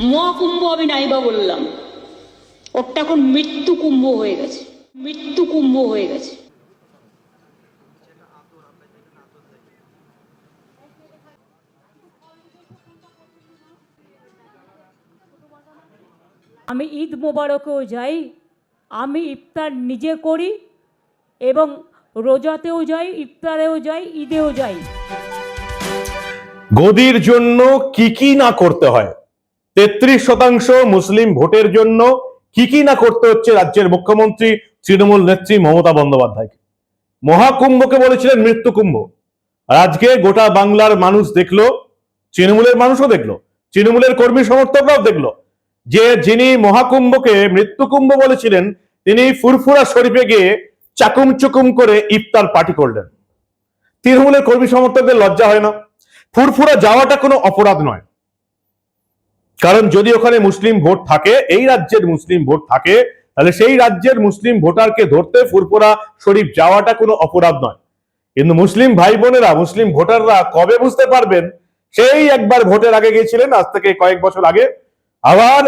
মহাকুম্ভ আমি নাইবা বললাম। ওরটা এখন মৃত্যু কুম্ভ হয়ে গেছে। মৃত্যু কুম্ভ হয়ে গেছে। আমি ঈদ মোবারকেও যাই আমি ইফতার নিজে করি এবং রোজাতেও যাই ইফতারেও যাই ঈদেও যাই। গদির জন্য কি কি না করতে হয়? তেত্রিশ শতাংশ মুসলিম ভোটের জন্য কি কি না করতে হচ্ছে রাজ্যের মুখ্যমন্ত্রী তৃণমূল নেত্রী মমতা বন্দ্যোপাধ্যায়কে? মহাকুম্ভকে বলেছিলেন মৃত্যু কুম্ভ আর আজকে গোটা বাংলার মানুষ দেখল, তৃণমূলের মানুষও দেখল, তৃণমূলের কর্মী সমর্থকরাও দেখল, যে যিনি মহাকুম্ভকে মৃত্যু কুম্ভ বলেছিলেন, তিনি ফুরফুরা শরীফে গিয়ে চাকুম চুকুম করে ইফতার পার্টি করলেন। তৃণমূলের কর্মী সমর্থকদের লজ্জা হয় না। ফুরফুরা যাওয়াটা কোনো অপরাধ নয়। কারণ যদি ওখানে মুসলিম ভোট থাকে, এই রাজ্যের মুসলিম ভোট থাকে, তাহলে সেই রাজ্যের মুসলিম ভোটারকে ধরতে ফুরফুরা শরীফ যাওয়াটা কোনো অপরাধ নয়। কিন্তু মুসলিম ভাই বোনেরা মুসলিম ভোটাররা কবে বুঝতে পারবেন? সেই একবার ভোটের আগে গিয়েছিলেন, আজ থেকে কয়েক বছর আগে। আবার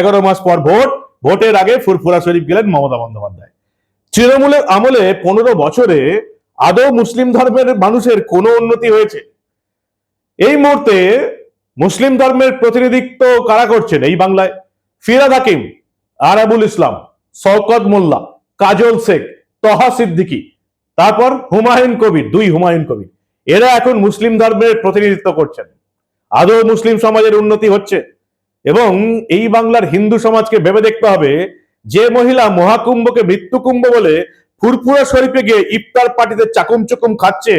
এগারো মাস পর ভোট, ভোটের আগে ফুরফুরা শরীফ গেলেন মমতা বন্দ্যোপাধ্যায়। তৃণমূলের আমলে পনেরো বছরে আদৌ মুসলিম ধর্মের মানুষের কোনো উন্নতি হয়েছে? এই মুহূর্তে মুসলিম ধর্মের প্রতিনিধিত্ব কারা করছেন এই বাংলায়? ফিরাদ হাকিম, আরাবুল ইসলাম, শওকত মোল্লা, কাজল শেখ, তহা সিদ্দিকী, তারপর হুমায়ুন কবির, দুই হুমায়ুন কবির। এরা এখন মুসলিম ধর্মের প্রতিনিধিত্ব করছেন। আদৌ মুসলিম সমাজের উন্নতি হচ্ছে? এবং এই বাংলার হিন্দু সমাজকে ভেবে দেখতে হবে, যে মহিলা মহাকুম্ভকে মৃত্যুকুম্ভ বলে ফুরফুরা শরীফে গিয়ে ইফতার পার্টিতে চাকুম চুকুম খাচ্ছে,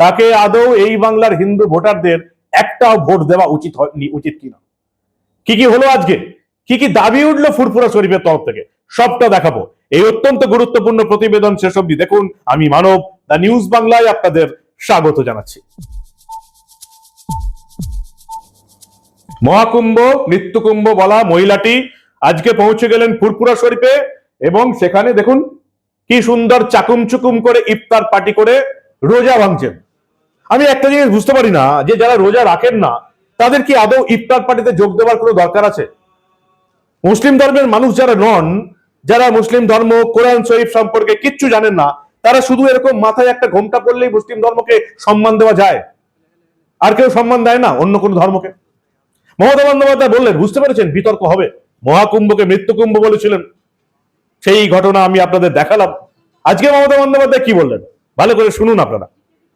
তাকে আদৌ এই বাংলার হিন্দু ভোটারদের একটাও ভোট দেওয়া উচিত উচিত কিনা? কি কি হলো আজকে? কি কি দাবি উঠল ফুরফুরা শরীফের তরফ থেকে? সবটা দেখাবো। এই অত্যন্ত গুরুত্বপূর্ণ প্রতিবেদন শেষ অব্দি দেখুন। আমি মানব দা নিউজ বাংলায় আপনাদের স্বাগত জানাচ্ছি। মহাকুম্ভ, মৃত্যুকুম্ভ বলা মহিলাটি আজকে পৌঁছে গেলেন ফুরফুরা শরীফে এবং সেখানে দেখুন কি সুন্দর চাকুম চুকুম করে ইফতার পার্টি করে রোজা ভাঙছেন। আমি একটা জিনিস বুঝতে পারি না, যে যারা রোজা রাখেন না, তাদের কি আদৌ ইফতার পার্টিতে যোগ দেওয়ার কোনো দরকার আছে? মুসলিম ধর্মের মানুষ যারা নন, যারা মুসলিম ধর্ম, কোরআন, শরীফ সম্পর্কে কিচ্ছু জানেন না, তারা শুধু এরকম মাথায় একটা ঘোমটা পড়লেই মুসলিম ধর্মকে সম্মান দেওয়া যায়। আর কেউ সম্মান দেয় না অন্য কোনো ধর্মকে। মমতা বন্দ্যোপাধ্যায় বললেন, বুঝতে পেরেছেন? বিতর্ক হবে। মহাকুম্ভকে মৃত্যুকুম্ভ বলেছিলেন। সেই ঘটনা আমি আপনাদের দেখালাম। আজকে মমতা বন্দ্যোপাধ্যায় কি বললেন? ভালো করে শুনুন আপনারা।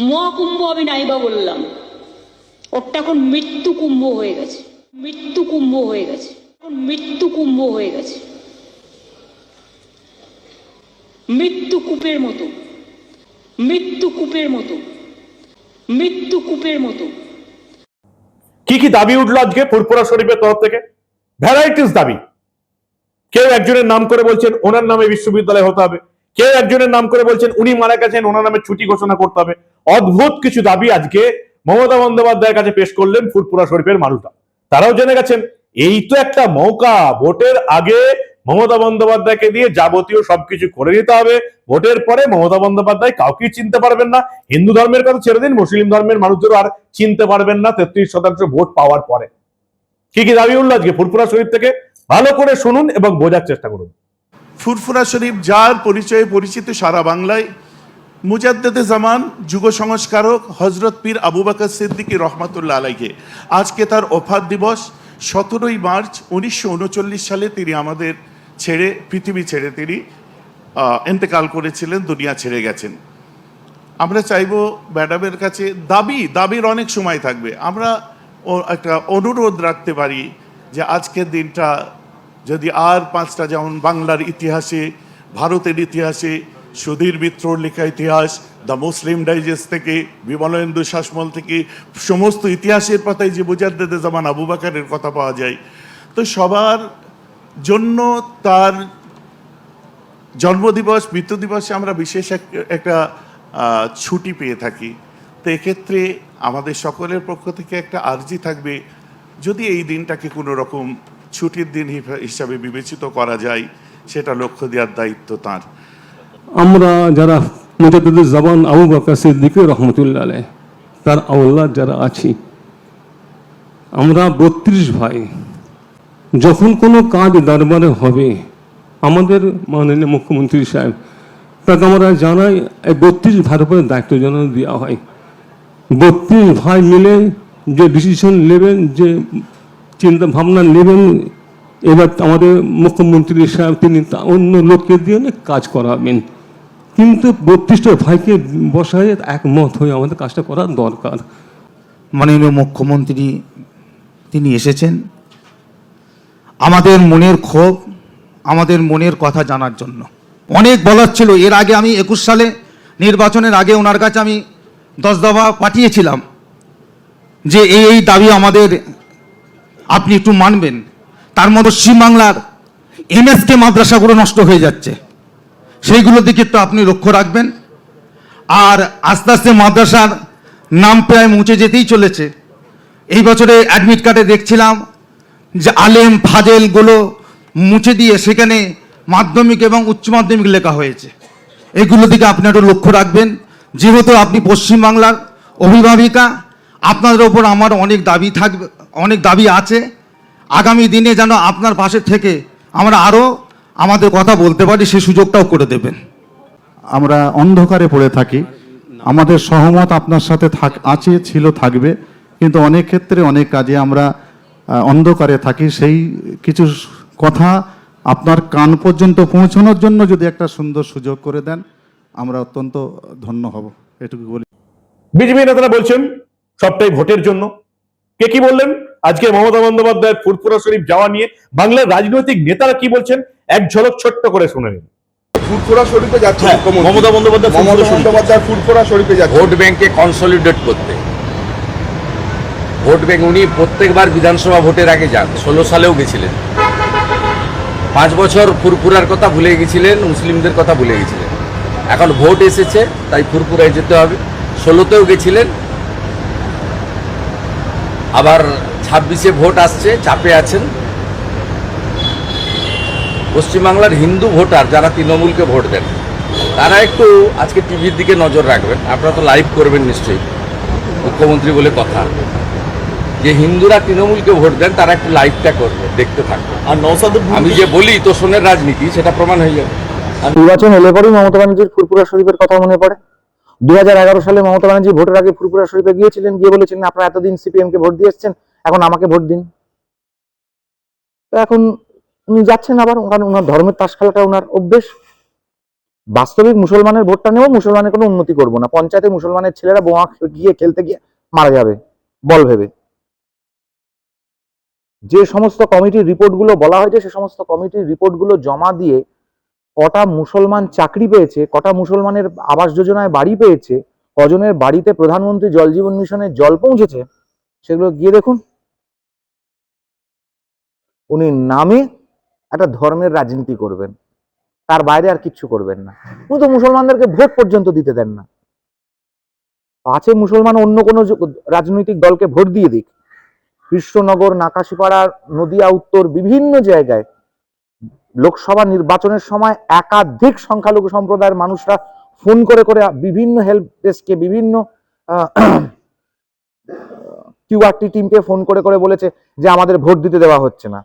মহাকুম্ভ আমি নাইবা বললাম। ওরটা এখন মৃত্যু কুম্ভ হয়ে গেছে। মৃত্যু কুম্ভ হয়ে গেছে। এখন মৃত্যু কুম্ভ হয়ে গেছে। মৃত্যু কূপের মতো। মৃত্যু কূপের মতো। মৃত্যু কূপের মতো। কি কি দাবি উঠল আজকে ফুরফুরা শরীফের তরফ থেকে? ভ্যারাইটিস দাবি। কেউ একজনের নাম করে বলছেন, ওনার নামে বিশ্ববিদ্যালয় হতে হবে। কেউ একজনের নাম করে বলছেন, উনি মারা গেছেন, ওনার নামে ছুটি ঘোষণা করতে হবে। অদ্ভুত কিছু দাবি আজকে মমতা বন্দ্যোপাধ্যায়ের কাছে পেশ করলেন ফুরফুরা শরীফের মানুষরা। তারাও জেনে গেছেন, এই তো একটা মৌকা, ভোটের আগে মমতা বন্দ্যোপাধ্যায়কে দিয়ে যাবতীয় সবকিছু করে নিতে হবে। ভোটের পরে মমতা বন্দ্যোপাধ্যায় কাউকেই চিনতে পারবেন না। হিন্দু ধর্মের কথা ছেড়ে দিন, মুসলিম ধর্মের মানুষদেরও আর চিনতে পারবেন না তেত্রিশ শতাংশ ভোট পাওয়ার পরে। কি কি দাবি উঠল আজকে ফুরফুরা শরীফ থেকে? ভালো করে শুনুন এবং বোঝার চেষ্টা করুন। ফুরফুরা শরীফ, যার পরিচয়ে পরিচিত সারা বাংলায়, মুজাদ্দেদে জামান, যুগ সংস্কারক হজরত পীর আবু বাকর সিদ্দিকী রহমতুল্লাহ আলাইকে আজকে তার ওফাত দিবস, সতেরোই মার্চ উনিশশো উনচল্লিশ সালে তিনি আমাদের ছেড়ে, পৃথিবী ছেড়ে তিনি এন্তেকাল করেছিলেন, দুনিয়া ছেড়ে গেছেন। আমরা চাইব ম্যাডামের কাছে দাবি, দাবির অনেক সময় থাকবে। আমরা একটা অনুরোধ রাখতে পারি যে আজকের দিনটা যদি আর পাঁচটা যেমন বাংলার ইতিহাসে, ভারতের ইতিহাসে, সুধীর মিত্রর লেখা ইতিহাস, দ্য মুসলিম ডাইজেস্ট থেকে, বিমলেন্দু শাসমল থেকে, সমস্ত ইতিহাসের পাতায় যে মুজাদ্দেদে জামান আবু বাকারের কথা পাওয়া যায়, তো সবার জন্য তার জন্মদিবস মৃত্যু দিবসে আমরা বিশেষ একটা ছুটি পেয়ে থাকি। তো এক্ষেত্রে আমাদের সকলের পক্ষ থেকে একটা আর্জি থাকবে, যদি এই দিনটাকে কোনো রকম ছুটির দিন হিসাবে বিবেচিত করা যায়, সেটা লক্ষ্য দেওয়ার দায়িত্ব তার। আমরা যারা মুজাদ্দিদুল জামান আবু বকর সিদ্দিক রহমতুল্লাহ তার আওলাদ যারা আছি, আমরা বত্রিশ ভাই। যখন কোনো কাজ দরবারে হবে, আমাদের মাননীয় মুখ্যমন্ত্রী সাহেব, তাকে আমরা জানাই, এই বত্রিশ ভাইয়ের উপরে দায়িত্ব যেন দেওয়া হয়। বত্রিশ ভাই মিলে যে ডিসিশন নেবেন যে চিন্তা ভাবনা নেবেন এবার আমাদের মুখ্যমন্ত্রী সাহেব তিনি অন্য লোককে দিয়ে না কাজ করাবেন। কিন্তু বত্রিশটা ভাইকে বসায় একমত হয়ে আমাদের কাজটা করা দরকার। মাননীয় মুখ্যমন্ত্রী, তিনি এসেছেন। আমাদের মনের ক্ষোভ, আমাদের মনের কথা জানার জন্য। অনেক বলার ছিল, এর আগে আমি একুশ সালে নির্বাচনের আগে ওনার কাছে আমি দশ দফা পাঠিয়েছিলাম যে এই এই দাবি আমাদের আপনি একটু মানবেন। তার মধ্যে পশ্চিমবাংলার এমএসকে মাদ্রাসাগুলো নষ্ট হয়ে যাচ্ছে। সেইগুলোর দিকে একটু আপনি লক্ষ্য রাখবেন। আর আস্তে আস্তে মাদ্রাসার নাম প্রায় মুছে যেতেই চলেছে। এই বছরে অ্যাডমিট কার্ডে দেখছিলাম যে আলেম ফাজেলগুলো মুছে দিয়ে সেখানে মাধ্যমিক এবং উচ্চ মাধ্যমিক লেখা হয়েছে। এগুলো দিকে আপনি একটু লক্ষ্য রাখবেন। যেহেতু আপনি পশ্চিমবাংলার অভিভাবিকা, আপনাদের ওপর আমার অনেক দাবি থাকবে অনেক দাবি আছে। আগামী দিনে যেন আপনার পাশে থেকে আমরা আরও আমাদের কথা বলতে পারি সে সুযোগটাও করে দেবেন। আমরা অন্ধকারে পড়ে থাকি। আমাদের সহমত আপনার সাথে থাক আছে ছিল থাকবে। কিন্তু অনেক ক্ষেত্রে অনেক কাজে আমরা অন্ধকারে থাকি। সেই কিছু কথা আপনার কান পর্যন্ত পৌঁছানোর জন্য যদি একটা সুন্দর সুযোগ করে দেন আমরা অত্যন্ত ধন্য হব। এটুকু বলি। বিজেপি নেতারা বলছেন সবটাই ভোটের জন্য। কে কি বললেন? আজকে মমতা বন্দ্যোপাধ্যায়ের ফুরফুরা শরীফ যাওয়া নিয়ে বাংলার রাজনৈতিক নেতারা কি বলছেন? এক ঝলক ছোট্ট করে শুনে নিন। ফুরফুরা শরীফে যাচ্ছে মমতা বন্দ্যোপাধ্যায় ফুরফুরা মমতা শরীফে। বন্দ্যোপাধ্যায় ফুরফুরা শরীফে যাচ্ছে। ভোট ব্যাংকে কনসলিডেট করতে। ভোট ব্যাংক উনি প্রত্যেকবার বিধানসভা ভোটের আগে যান ষোলো সালেও গেছিলেন। পাঁচ বছর ফুরফুরার কথা ভুলে গেছিলেন মুসলিমদের কথা ভুলে গেছিলেন। এখন ভোট এসেছে তাই ফুরফুরায় যেতে হবে। ষোলোতেও গেছিলেন আবার ছাব্বিশে ভোট আসছে চাপে আছেন। পশ্চিমবাংলার হিন্দু ভোটার যারা তৃণমূলকে ভোট দেন তারা একটু আজকে টিভির দিকে নজর রাখবেন। আপনারা তো লাইভ করবেন নিশ্চয়ই মুখ্যমন্ত্রী বলে কথা। যে হিন্দুরা তৃণমূলকে ভোট দেন তারা একটু লাইভটা করবে দেখতে থাকবে। আর নৌসাদের আমি যে বলি তোষণের রাজনীতি সেটা প্রমাণ হয়ে যাবে। নির্বাচন এলে পরেই মমতা ব্যানার্জির ফুরপুরা শরীফের কথা মনে পড়ে? দু হাজার এগারো সালে মমতা ব্যানার্জি ভোটের আগে ফুরপুরা শরীফে গিয়েছিলেন, গিয়ে বলেছিলেন, আপনারা এতদিন সিপিএম কে ভোট দিয়ে এসছেন, এখন আমাকে ভোট দিন। তো এখন উনি যাচ্ছেন আবার, কারণ ওনার ধর্মের তাস খেলাটা ওনার অভ্যেস। বাস্তবিক মুসলমানের ভোটটা নেব, মুসলমানের কোনো উন্নতি করব না। পঞ্চায়েতে মুসলমানের ছেলেরা বোমা গিয়ে খেলতে গিয়ে মারা যাবে, বল ভেবে। যে সমস্ত কমিটির রিপোর্টগুলো বলা হয়েছে, সে সমস্ত কমিটির রিপোর্টগুলো জমা দিয়ে কটা মুসলমান চাকরি পেয়েছে, কটা মুসলমানের আবাস যোজনায় বাড়ি পেয়েছে, কজনের বাড়িতে প্রধানমন্ত্রী জল জীবন মিশনে জল পৌঁছেছে, সেগুলো গিয়ে দেখুন। উনি নামে একটা ধর্মের রাজনীতি করবেন, তার বাইরে আর কিচ্ছু করবেন না। উনি তো মুসলমানদেরকে ভোট পর্যন্ত দিতে দেন না। আছে মুসলমান অন্য কোনো রাজনৈতিক দলকে ভোট দিয়ে দিক। কৃষ্ণনগর, নাকাশিপাড়া, নদিয়া, উত্তর বিভিন্ন জায়গায় লোকসভা নির্বাচনের সময় একাধিক সংখ্যালঘু সম্প্রদায়ের মানুষরা ফোন করে করে বিভিন্ন হেল্প ডেস্ককে বিভিন্ন কিউআরটি টিমকে ফোন করে করে বলেছে যে আমাদের ভোট দিতে দেওয়া হচ্ছে না।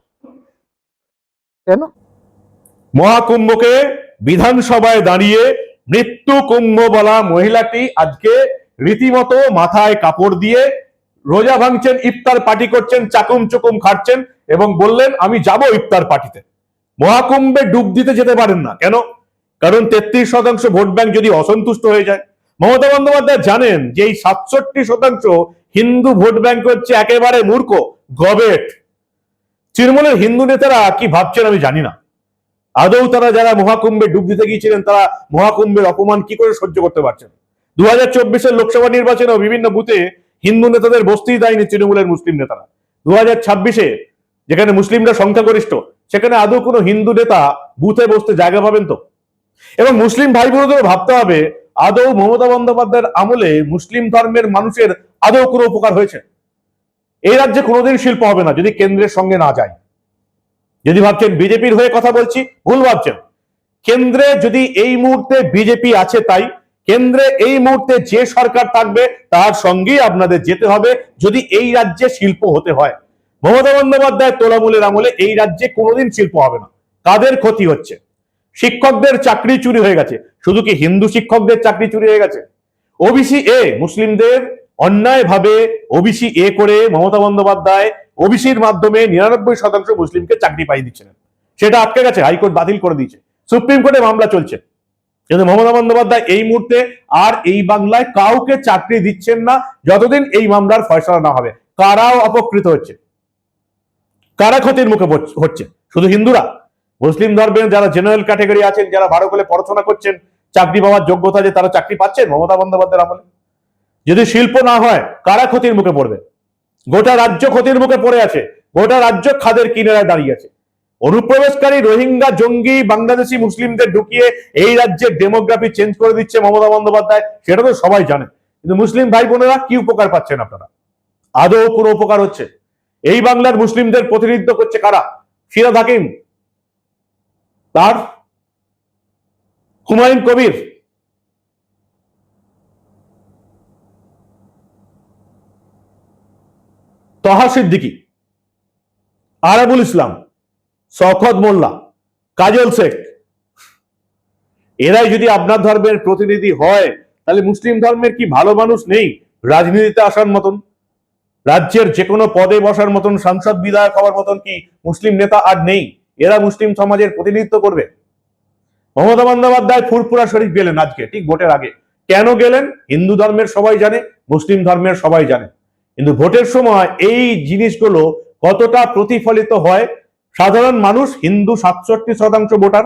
কেন? মহাকুম্ভকে বিধানসভায় দাঁড়িয়ে মৃত্যু কুম্ভ বলা মহিলাটি আজকে রীতিমতো মাথায় কাপড় দিয়ে রোজা ভাঙছেন, ইফতার পার্টি করছেন, চাকুম চুকুম খাচ্ছেন এবং বললেন, আমি যাব ইফতার পার্টিতে। মহাকুম্ভে ডুব দিতে যেতে পারেন না। কেন? কারণ তেত্রিশ শতাংশ ভোট ব্যাংক যদি অসন্তুষ্ট হয়ে যায়, মমতা বন্দ্যোপাধ্যায় জানেন যে এই সাতষট্টি শতাংশ হিন্দু ভোট ব্যাংক হচ্ছে একেবারে মূর্খ, গবেট। তৃণমূলের হিন্দু নেতারা কি ভাবছেন আমি জানি না। আদৌ তারা যারা মহাকুম্ভে ডুব দিতে গিয়েছিলেন, তারা মহাকুম্ভের অপমান কি করে সহ্য করতে পারছেন? দু হাজার চব্বিশের লোকসভা নির্বাচনেও বিভিন্ন বুথে হিন্দু নেতাদের বসতেই দেয়নি তৃণমূলের মুসলিম নেতারা। দু হাজার ছাব্বিশে, যেখানে মুসলিমরা সংখ্যাগরিষ্ঠ সেখানে আদৌ কোনো হিন্দু নেতা বুথে বসতে জায়গা পাবেন তো? এবং মুসলিম ভাই বোনদের ভাবতে হবে, আদৌ মমতা বন্দ্যোপাধ্যায়ের আমলে মুসলিম ধর্মের মানুষের আদৌ কোনো উপকার হয়েছে? এই রাজ্যে কোনোদিন শিল্প হবে না, যদি কেন্দ্রের সঙ্গে না যায়। যদি ভাবছেন বিজেপির হয়ে কথা বলছি, ভুল ভাবছেন। কেন্দ্রে যদি এই মুহূর্তে বিজেপি আছে তাই, কেন্দ্রে এই মুহূর্তে যে সরকার থাকবে, তার সঙ্গেই আপনাদের যেতে হবে, যদি এই রাজ্যে শিল্প হতে হয়। মমতা বন্দ্যোপাধ্যায় তোলামূলের আমলে এই রাজ্যে কোনোদিন শিল্প হবে না। কাদের ক্ষতি হচ্ছে? শিক্ষকদের চাকরি চুরি হয়ে গেছে। শুধু কি হিন্দু শিক্ষকদের চাকরি চুরি হয়ে গেছে? ওবিসি এ, মুসলিমদের অন্যায়ভাবে ওবিসি এ করে মমতা বন্দ্যোপাধ্যায় ওবিসির মাধ্যমে নিরানব্বই শতাংশ মুসলিমকে চাকরি পাইয়ে দিচ্ছিলেন সেটা আটকে গেছে, হাইকোর্ট বাতিল করে দিয়েছে। সুপ্রিম কোর্টে মামলা চলছে। কিন্তু মমতা বন্দ্যোপাধ্যায় এই মুহূর্তে আর এই বাংলায় কাউকে চাকরি দিচ্ছেন না, যতদিন এই মামলার ফয়সলা না হবে। কারাও অপকৃত হচ্ছে। কারা ক্ষতির মুখে হচ্ছে। শুধু হিন্দুরা, মুসলিম ধর্মের যারা জেনারেল ক্যাটেগরি আছেন, যারা ভালো করে পড়াশোনা করছেন, চাকরি পাওয়ার যোগ্যতা যে তারা চাকরি পাচ্ছেন, মমতা বন্দ্যোপাধ্যায়ের আমলে। যদি শিল্প না হয় কারা ক্ষতির মুখে পড়বে। গোটা রাজ্য ক্ষতির মুখে পড়ে আছে, গোটা রাজ্য খাদের কিনারায় দাঁড়িয়ে আছে। অনুপ্রবেশকারী রোহিঙ্গা, জঙ্গি, বাংলাদেশি মুসলিমদের ঢুকিয়ে এই রাজ্যের ডেমোগ্রাফি চেঞ্জ করে দিচ্ছে মমতা বন্দ্যোপাধ্যায়, সেটা তো সবাই জানে। কিন্তু মুসলিম ভাই বোনেরা কি উপকার পাচ্ছেন আপনারা? আদৌ কোনো উপকার হচ্ছে? এই বাংলার মুসলিমদের প্রতিনিধিত্ব করছে কারা? ফিরাদ হাকিম, তার হুমায়ুন কবির তহা সিদ্দিকী, আরাবুল ইসলাম শওকত মোল্লা, কাজল শেখ। এরাই যদি আপনার ধর্মের প্রতিনিধি হয়, তাহলে মুসলিম ধর্মের কি ভালো মানুষ নেই? রাজনীতিতে আসার মতন। রাজ্যের যে কোনো পদে বসার মতন সাংসদ বিধায়ক হওয়ার মতন কি মুসলিম নেতা আর নেই? এরা মুসলিম সমাজের প্রতিনিধিত্ব করবে। মমতা বন্দ্যোপাধ্যায় ফুরফুরা শরীফ গেলেন আজকে, ঠিক ভোটের আগে। কেন গেলেন? হিন্দু ধর্মের সবাই জানে, মুসলিম ধর্মের সবাই জানে। কিন্তু ভোটের সময় এই জিনিসগুলো কতটা প্রতিফলিত হয়? সাধারণ মানুষ, হিন্দু সাতষট্টি শতাংশ ভোটার,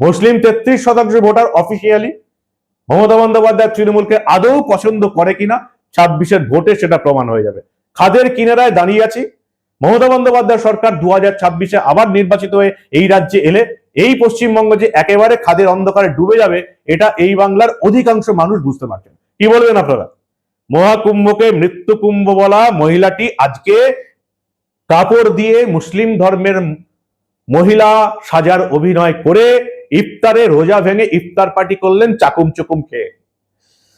মুসলিম তেত্রিশ শতাংশ ভোটার অফিসিয়ালি মমতা বন্দ্যোপাধ্যায় তৃণমূলকে আদৌ পছন্দ করে কিনা? ছাব্বিশের ভোটে সেটা প্রমাণ হয়ে যাবে। খাদের কিনারায় দাঁড়িয়ে আছি। মমতা বন্দ্যোপাধ্যায় সরকার দু হাজার ছাব্বিশে আবার নির্বাচিত হয়ে এই রাজ্যে এলে, এই পশ্চিমবঙ্গ যে একেবারে খাদের অন্ধকারে ডুবে যাবে, এটা এই বাংলার অধিকাংশ মানুষ বুঝতে পারছেন। কি বলবেন আপনারা? মহাকুম্ভকে মৃত্যু কুম্ভ বলা মহিলাটি আজকে কাপড় দিয়ে মুসলিম ধর্মের মহিলা সাজার অভিনয় করে ইফতারে রোজা ভেঙে ইফতার পার্টি করলেন চাকুম চুকুম খেয়ে।